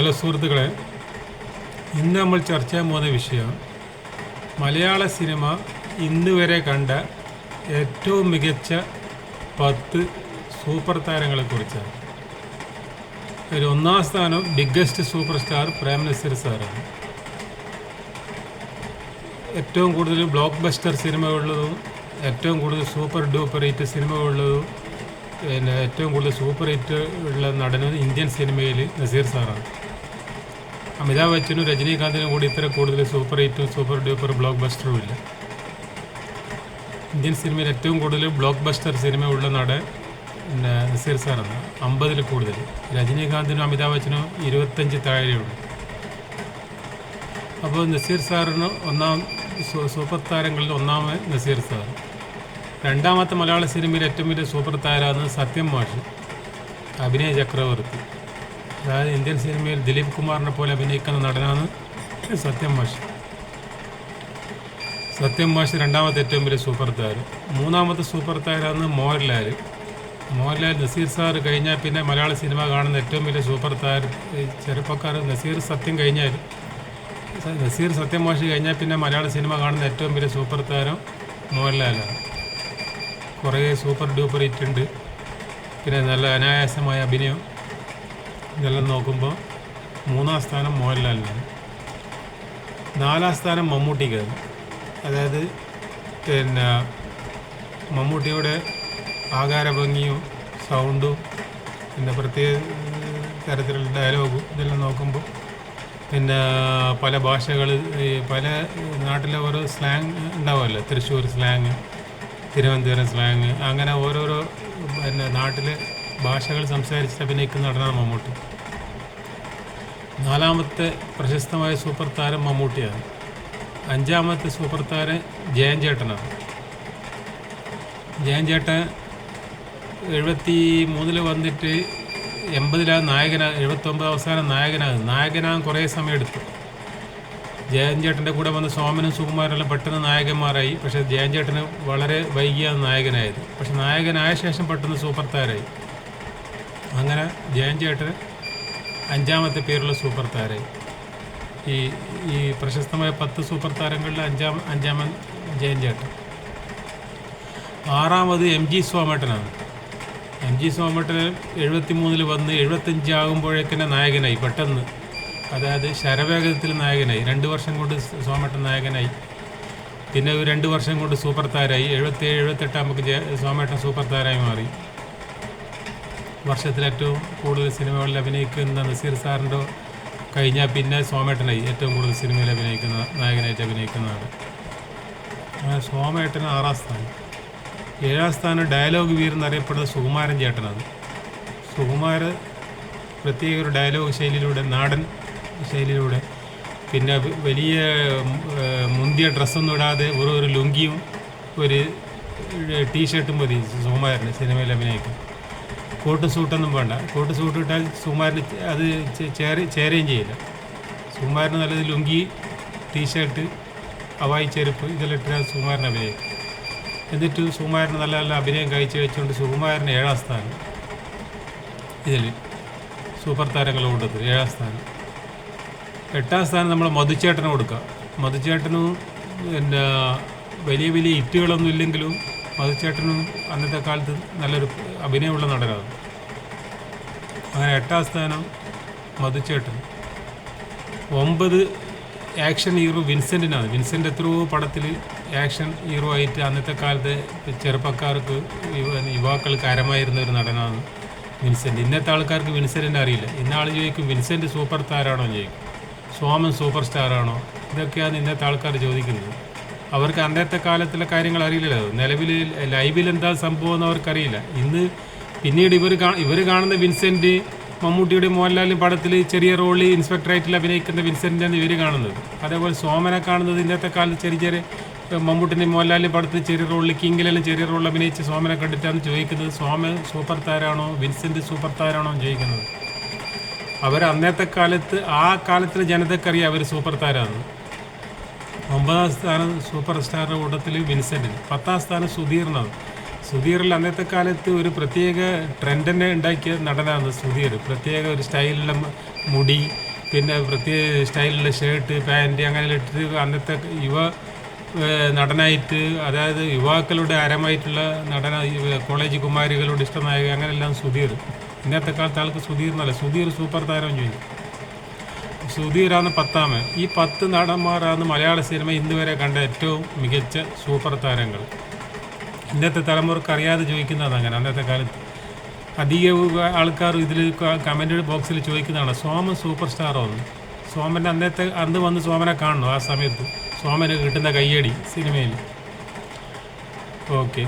Hello സുഹൃത്തുക്കളെ ഇന്ന് നമ്മൾ ചർച്ച ചെയ്യാൻ പോകുന്ന വിഷയം മലയാള സിനിമ ഇന്ന് വരെ കണ്ട ഏറ്റവും മികച്ച പത്ത് സൂപ്പർ താരങ്ങളെക്കുറിച്ചാണ് ഒരു ഒന്നാം സ്ഥാനം biggest super star Prem Nazir സാറാണ്. ഏറ്റവും കൂടുതൽ ബ്ലോക്ക് ബസ്റ്റർ സിനിമകളുള്ളതും ഏറ്റവും കൂടുതൽ സൂപ്പർ ഡൂപ്പർ ഹിറ്റ് സിനിമകളുള്ളതും പിന്നെ ഏറ്റവും കൂടുതൽ സൂപ്പർ ഹിറ്റ് ഉള്ള നടനും ഇന്ത്യൻ സിനിമയിൽ നസീർ സാറാണ്. അമിതാഭ് ബച്ചനും രജനീകാന്തിനും കൂടി ഇത്ര കൂടുതൽ സൂപ്പർ ഹിറ്റും സൂപ്പർ ഡ്യൂപ്പർ ബ്ലോക്ക് ബസ്റ്ററും ഇല്ല. ഇന്ത്യൻ സിനിമയിൽ ഏറ്റവും കൂടുതൽ ബ്ലോക്ക് ബസ്റ്റർ സിനിമ ഉള്ള നടൻ പിന്നെ നസീർ സാറാണ് അമ്പതിൽ കൂടുതൽ. രജനീകാന്തിനും അമിതാഭ് ബച്ചനും ഇരുപത്തഞ്ച് താഴെയുണ്ട് അപ്പോൾ നസീർ സാറിന് ഒന്നാം സൂപ്പർ താരങ്ങളിൽ ഒന്നാമത് നസീർ സാർ രണ്ടാമത്തെ മലയാള സിനിമയിൽ ഏറ്റവും വലിയ സൂപ്പർ താരമാണ് സത്യം മാഷ് അഭിനയ ചക്രവർത്തി. അതായത് ഇന്ത്യൻ സിനിമയിൽ ദിലീപ് കുമാറിനെ പോലെ അഭിനയിക്കുന്ന നടനാണ് സത്യം മാഷ്. സത്യം മാഷ് രണ്ടാമത്തെ ഏറ്റവും വലിയ സൂപ്പർ താരം. മൂന്നാമത്തെ സൂപ്പർ താരമാണ് മോഹൻലാൽ മോഹൻലാൽ നസീർ സാർ കഴിഞ്ഞാൽ പിന്നെ മലയാള സിനിമ കാണുന്ന ഏറ്റവും വലിയ സൂപ്പർ താരം ചെറുപ്പക്കാർ നസീർ സത്യം കഴിഞ്ഞാൽ നസീർ സത്യം മാഷ് കഴിഞ്ഞാൽ പിന്നെ മലയാള സിനിമ കാണുന്ന ഏറ്റവും വലിയ സൂപ്പർ താരം മോഹൻലാലാണ് കുറേ സൂപ്പർ ഡൂപ്പർ ഹിറ്റ് ഉണ്ട്. പിന്നെ നല്ല അനായാസമായ അഭിനയം. ഇതെല്ലാം നോക്കുമ്പോൾ മൂന്നാം സ്ഥാനം മോഹൻലാലിനാണ് നാലാം സ്ഥാനം മമ്മൂട്ടിക്കാണ് അതായത് പിന്നെ മമ്മൂട്ടിയുടെ ആകാരഭംഗിയും സൗണ്ടും പിന്നെ പ്രത്യേക തരത്തിലുള്ള ഡയലോഗും ഇതെല്ലാം നോക്കുമ്പോൾ പിന്നെ പല ഭാഷകൾ പല നാട്ടിലെ ഓരോ സ്ലാങ് ഉണ്ടാവുമല്ലോ. തൃശ്ശൂർ സ്ലാങ് തിരുവനന്തപുരം സ്ലാങ് അങ്ങനെ ഓരോരോ പിന്നെ നാട്ടിലെ ഭാഷകൾ സംസാരിച്ച് അഭിനയിക്കുന്ന നടനാണ് മമ്മൂട്ടി. നാലാമത്തെ പ്രശസ്തമായ സൂപ്പർ താരം മമ്മൂട്ടിയാണ്. അഞ്ചാമത്തെ സൂപ്പർ താരം ജയൻ ചേട്ടനാണ്. ജയൻ ചേട്ടൻ എഴുപത്തി മൂന്നിൽ വന്നിട്ട് എൺപതിലാണ് നായകനാ എഴുപത്തൊമ്പത് അവസാനം നായകനാകും നായകനാകാൻ കുറേ സമയം എടുത്തു ജയൻ ചേട്ടന്റെ കൂടെ വന്ന സോമനും സുകുമാരനെല്ലാം പെട്ടെന്ന് നായകന്മാരായി. പക്ഷേ ജയൻ ചേട്ടന് വളരെ വൈകിയാണ് നായകനായത്. പക്ഷേ നായകനായ ശേഷം പെട്ടെന്ന് സൂപ്പർ താരമായി. അങ്ങനെ ജയൻ അഞ്ചാമത്തെ പേരുള്ള സൂപ്പർ താരം ഈ ഈ പ്രശസ്തമായ പത്ത് സൂപ്പർ താരങ്ങളിൽ അഞ്ചാം അഞ്ചാമൻ ജയൻ ആറാമത് എം ജി സോമേട്ടനാണ്. എം ജി സോമേട്ടൻ എഴുപത്തി മൂന്നിൽ വന്ന് എഴുപത്തഞ്ച് ആകുമ്പോഴേക്കന്നെ നായകനായി പെട്ടെന്ന്. അതായത് ശരവേഗത്തിൽ നായകനായി. രണ്ട് വർഷം കൊണ്ട് സോമേട്ടൻ നായകനായി. പിന്നെ രണ്ട് വർഷം കൊണ്ട് സൂപ്പർ താരമായി എഴുപത്തി എഴുപത്തെട്ടാകുമ്പോൾ സോമേട്ടൻ സൂപ്പർ താരമായി മാറി. വർഷത്തിൽ ഏറ്റവും കൂടുതൽ സിനിമകളിൽ അഭിനയിക്കുന്ന നസീർ സാറിന്റെ കഴിഞ്ഞാൽ പിന്നെ സോമേട്ടനായി ഏറ്റവും കൂടുതൽ സിനിമയിൽ അഭിനയിക്കുന്ന നായകനായിട്ട് അഭിനയിക്കുന്നതാണ്. സോമേട്ടൻ ആറാം സ്ഥാനം. ഏഴാം സ്ഥാനം ഡയലോഗ് വീർ എന്നറിയപ്പെടുന്ന സുകുമാരൻ ചേട്ടനാണ്. സുകുമാർ പ്രത്യേക ഒരു ഡയലോഗ് ശൈലിയിലൂടെ നാടൻ ശൈലിയിലൂടെ പിന്നെ വലിയ മുന്തിയ ഡ്രസ്സൊന്നും ഇടാതെ ഒരു ഒരു ലുങ്കിയും ഒരു ടീഷർട്ടും മതി സുകുമാരന് സിനിമയിൽ അഭിനയിക്കും കോട്ട് സൂട്ടൊന്നും വേണ്ട. കോട്ട് സൂട്ട് ഇട്ടാൽ സുമാരിന് അത് ചേര ചേരുകയും ചെയ്യില്ല. സുമാരിന് നല്ലത് ലുങ്കി ടീഷർട്ട് അവായി ചെരുപ്പ് ഇതെല്ലാം ഇട്ടാൽ സുമാരൻ അഭിനയം എന്നിട്ട് സുകുമാരന് നല്ല നല്ല അഭിനയം കാഴ്ച വെച്ചുകൊണ്ട് സുകുമാരൻ ഏഴാം സ്ഥാനം. ഇതിൽ സൂപ്പർ താരങ്ങൾ കൂട്ടത്തിൽ ഏഴാം സ്ഥാനം. എട്ടാം സ്ഥാനം നമ്മൾ മധുച്ചേട്ടന് കൊടുക്കാം. മധുച്ചേട്ടനും പിന്നെ വലിയ വലിയ ഇറ്റുകളൊന്നും ഇല്ലെങ്കിലും മധുച്ചേട്ടനും അന്നത്തെ കാലത്ത് നല്ലൊരു അഭിനയമുള്ള നടനാണ്. അങ്ങനെ എട്ടാം സ്ഥാനം മധുച്ചേട്ടൻ ഒമ്പത് ആക്ഷൻ ഹീറോ വിൻസെന്റിനാണ് വിൻസെന്റ് എത്രയോ പടത്തിൽ ആക്ഷൻ ഹീറോ ആയിട്ട് അന്നത്തെ കാലത്ത് ചെറുപ്പക്കാർക്ക് യുവ- യുവാക്കൾക്ക് അരമായിരുന്ന ഒരു നടനാണ് വിൻസെന്റ് ഇന്നത്തെ ആൾക്കാർക്ക് വിൻസെന്റിനെ അറിയില്ല. ഇന്ന ആൾ ചോദിക്കും വിൻസെന്റ് സൂപ്പർ താരാണോ ചോദിക്കും. സോമൻ സൂപ്പർ സ്റ്റാറാണോ? ഇതൊക്കെയാണ് ഇന്നത്തെ ആൾക്കാർ ചോദിക്കുന്നത്. അവർക്ക് അന്നത്തെ കാലത്തിലെ കാര്യങ്ങൾ അറിയില്ലല്ലോ. നിലവിൽ ലൈവിൽ എന്താ സംഭവം എന്ന് അവർക്കറിയില്ല. ഇന്ന് പിന്നീട് ഇവർ ഇവർ കാണുന്ന വിൻസെന്റ് മമ്മൂട്ടിയുടെ മോഹൻലാലിന്റെ പടത്തിൽ ചെറിയ റോളിൽ ഇൻസ്പെക്ടറായിട്ടിൽ അഭിനയിക്കുന്ന വിൻസെന്റാണ് ഇവർ കാണുന്നത്. അതേപോലെ സോമനെ കാണുന്നത് ഇന്നത്തെ കാലത്ത് ചെറിയ ചെറിയ മമ്മൂട്ടിന്റെ മോഹൻലാലിന്റെ പടത്തിൽ ചെറിയ റോളിൽ കിങ്ങിലെല്ലാം ചെറിയ റോളിൽ അഭിനയിച്ച് സോമനെ കണ്ടിട്ടാണ് ചോദിക്കുന്നത്. സോമൻ സൂപ്പർ താരാണോ വിൻസെന്റ് സൂപ്പർ താരാണോ ചോദിക്കുന്നത്. അവർ അന്നത്തെ കാലത്ത് ആ കാലത്തിലെ ജനതക്കറിയാം അവർ സൂപ്പർ താരമാണ് ഒമ്പതാം സ്ഥാനം സൂപ്പർ സ്റ്റാറിന്റെ കൂട്ടത്തിൽ വിൻസെന്റിന് പത്താം സ്ഥാനം സുധീറിനാണ്. സുധീറിൽ അന്നത്തെ കാലത്ത് ഒരു പ്രത്യേക ട്രെൻഡ് തന്നെ ഉണ്ടാക്കിയ നടനാണ് സുധീർ. പ്രത്യേക ഒരു സ്റ്റൈലിലുള്ള മുടി പിന്നെ പ്രത്യേക സ്റ്റൈലുള്ള ഷർട്ട് പാന്റ് അങ്ങനെ ഇട്ടിട്ട് അന്നത്തെ യുവ നടനായിട്ട് അതായത് യുവാക്കളുടെ അരമായിട്ടുള്ള നടന കോളേജ് കുമാരികളുടെ ഇഷ്ടമായ അങ്ങനെയെല്ലാം സുധീർ. ഇന്നത്തെ കാലത്ത് ആൾക്ക് സുധീർ എന്നല്ല സുധീർ സൂപ്പർ താരം ചോദിക്കും. സുധീറാണ് പത്താമൻ. ഈ പത്ത് നടന്മാരാണ് മലയാള സിനിമ ഇന്നുവരെ കണ്ട ഏറ്റവും മികച്ച സൂപ്പർ താരങ്ങൾ. ഇന്നത്തെ തലമുറയ്ക്ക് അറിയാതെ ചോദിക്കുന്നതാണ് അങ്ങനെ. അന്നത്തെ കാലത്ത് അധിക ആൾക്കാർ ഇതിൽ കമന്റ് ബോക്സിൽ ചോദിക്കുന്നതാണ് സോമൻ സൂപ്പർ സ്റ്റാറോ എന്ന് സോമന്റെ അന്നത്തെ അന്ന് വന്ന് സോമനെ കാണണം ആ സമയത്ത്? സോമന് കിട്ടുന്ന കയ്യടി സിനിമയിൽ. ഓക്കെ.